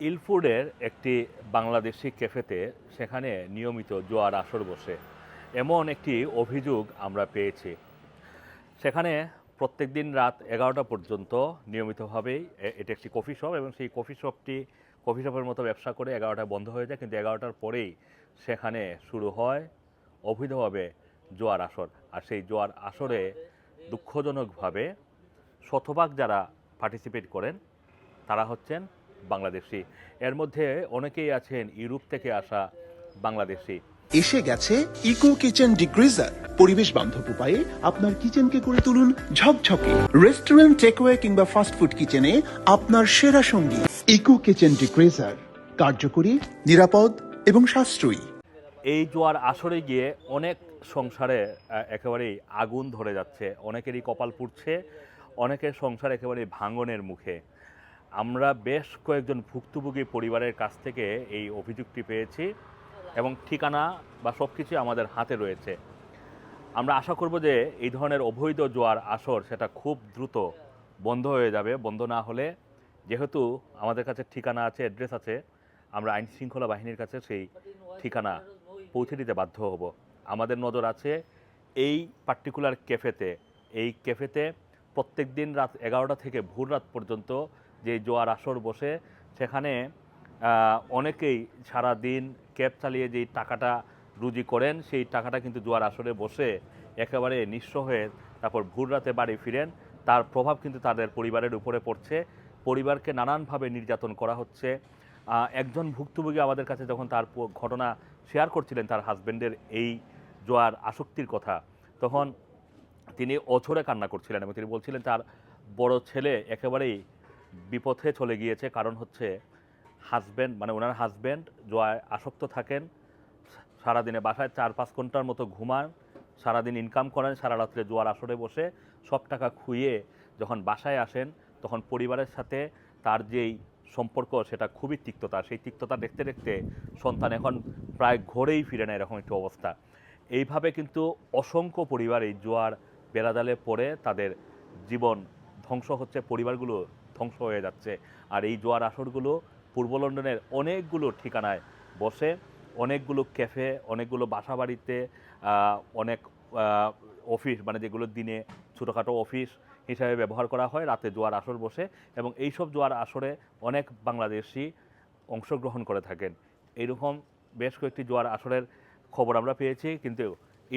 ইলফুডের একটি বাংলাদেশি ক্যাফেতে সেখানে নিয়মিত জোয়ার আসর বসে এমন একটি অভিযোগ আমরা পেয়েছি। সেখানে প্রত্যেক দিন রাত এগারোটা পর্যন্ত নিয়মিতভাবেই এটি একটি কফি শপ এবং সেই কফি শপটি, কফি শপের মতো ব্যবসা করে এগারোটায় বন্ধ হয়ে যায় কিন্তু এগারোটার পরেই সেখানে শুরু হয় অবৈধভাবে জোয়ার আসর। আর সেই জোয়ার আসরে দুঃখজনকভাবে শতভাগ যারা পার্টিসিপেট করেন তারা হচ্ছেন বাংলাদেশি। এর মধ্যে অনেকেই আছেন ইউরোপ থেকে আসা বাংলাদেশি। এসে গেছে ইকো কিচেন ডিগ্রিজার। পরিবেশ বান্ধব উপায়ে আপনার কিচেনকে করে তুলুন ঝকঝকে। রেস্টুরেন্ট টেকওয়ে কিংবা ফাস্টফুড কিচেনে আপনার সেরা সঙ্গী। Eco kitchen degreaser. কার্যকরী নিরাপদ এবং সাশ্রয়ী। এই জোয়ার আসরে গিয়ে অনেক সংসারে একেবারেই আগুন ধরে যাচ্ছে। অনেকেরই কপাল পুড়ছে অনেকের সংসার একেবারেই ভাঙনের মুখে। আমরা বেশ কয়েকজন ভুক্তভোগী পরিবারের কাছ থেকে এই অভিযোগটি পেয়েছি এবং ঠিকানা বা সব কিছুই আমাদের হাতে রয়েছে। আমরা আশা করব যে এই ধরনের অবৈধ জোয়ার আসর সেটা খুব দ্রুত বন্ধ হয়ে যাবে। বন্ধ না হলে যেহেতু আমাদের কাছে ঠিকানা আছে, অ্যাড্রেস আছে, আমরা আইন শৃঙ্খলা বাহিনীর কাছে সেই ঠিকানা পৌঁছে দিতে বাধ্য হব। আমাদের নজর আছে এই পার্টিকুলার ক্যাফেতে এই ক্যাফেতে প্রত্যেক দিন রাত এগারোটা থেকে ভোর রাত পর্যন্ত যে জোয়ার আসর বসে, সেখানে অনেকেই সারা দিন ক্যাব চালিয়ে যেই টাকাটা রুজি করেন, সেই টাকাটা কিন্তু জোয়ার আসরে বসে একেবারে নিঃস্ব হয়ে তারপর ভোর রাতে বাড়ি ফিরেন। তার প্রভাব কিন্তু তাদের পরিবারের উপরে পড়ছে। পরিবারকে নানানভাবে নির্যাতন করা হচ্ছে। একজন ভুক্তভোগী আমাদের কাছে যখন তার ঘটনা শেয়ার করছিলেন তার হাজবেন্ডের এই জোয়ার আসক্তির কথা, তখন তিনি অঝরে কান্না করছিলেন এবং তিনি বলছিলেন, তার বড় ছেলে একেবারেই বিপথে চলে গিয়েছে, কারণ হচ্ছে হাজব্যান্ড মানে ওনার হাজব্যান্ড জোয়ায় আসক্ত থাকেন, সারাদিনে বাসায় চার পাঁচ ঘণ্টার মতো ঘুমান, সারাদিন ইনকাম করেন, সারা রাত্রে জোয়ার আসরে বসে সব টাকা খুইয়ে যখন বাসায় আসেন, তখন পরিবারের সাথে তার যেই সম্পর্ক সেটা খুবই তিক্ততা, সেই তিক্ততা দেখতে দেখতে সন্তান এখন প্রায় ঘরেই ফিরে না এরকম একটি অবস্থা। এইভাবে কিন্তু অসংখ্য পরিবার এই জোয়ার বেড়াজালে পড়ে, তাদের জীবন ধ্বংস হচ্ছে পরিবারগুলো ধ্বংস হয়ে যাচ্ছে। আর এই জোয়ার আসরগুলো পূর্ব লন্ডনের অনেকগুলো ঠিকানায় বসে, অনেকগুলো ক্যাফে, অনেকগুলো বাসা বাড়িতে অনেক অফিস মানে যেগুলো দিনে ছোটোখাটো অফিস হিসাবে ব্যবহার করা হয়, রাতে জোয়ার আসর বসে এবং এইসব জোয়ার আসরে অনেক বাংলাদেশি অংশগ্রহণ করে থাকেন। এইরকম বেশ কয়েকটি জোয়ার আসরের খবর আমরা পেয়েছি, কিন্তু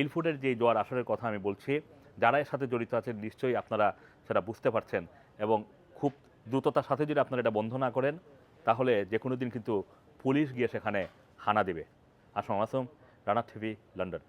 ইলফুডের যে জোয়ার আসরের কথা আমি বলছি, যারা এর সাথে জড়িত আছেন নিশ্চয়ই আপনারা সেটা বুঝতে পারছেন এবং দ্রুততার সাথে যদি আপনারা এটা বন্ধ না করেন, তাহলে যে কোনো দিন কিন্তু পুলিশ গিয়ে সেখানে হানা দেবে। Assam Assam Rana TV, London.